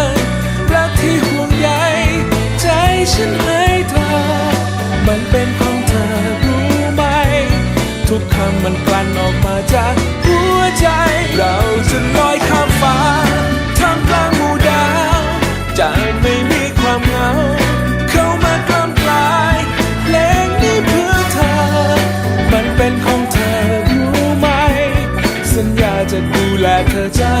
ก ฉันให้เธอ มันเป็นของเธอรู้ไหม ทุกคำมันกลั่นออกมาจากหัวใจ เราจะลอยข้ามฟ้าท่ามกลางหมู่ดาวจะไม่มีความเหงา เข้ามากล้ำกลายเพลงนี้เพื่อเธอ มันเป็นของเธอรู้ไหม สัญญาจะดูแลเธอจ้า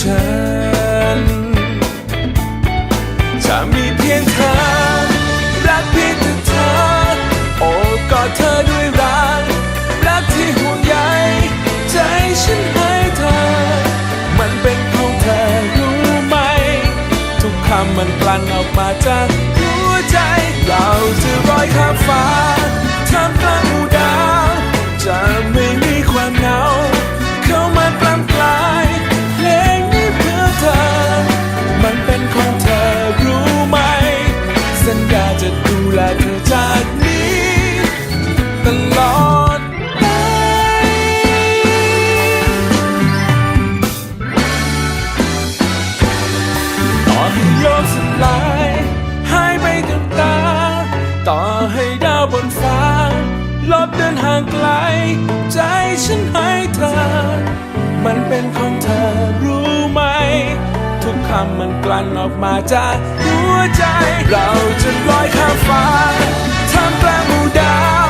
ฉันจะมีเพียงเธอ รักเพียงแต่เธอ โอบกอดเธอด้วยรัก รักที่ห่วงใยใจฉันให้เธอ มันเป็นของเธอรู้ไหม ทุกคำมันกลั่นออกมาจากหัวใจ เราจะลอยข้ามฟ้าท่ามกลางอูดาวจะ ลบเดินห่างไกล ใจฉันให้เธอ มันเป็นของเธอรู้ไหม ทุกคำมันกลั่นออกมาจากหัวใจ เราจะลอยข้ามฟ้าท่ามกลางหมู่ดาว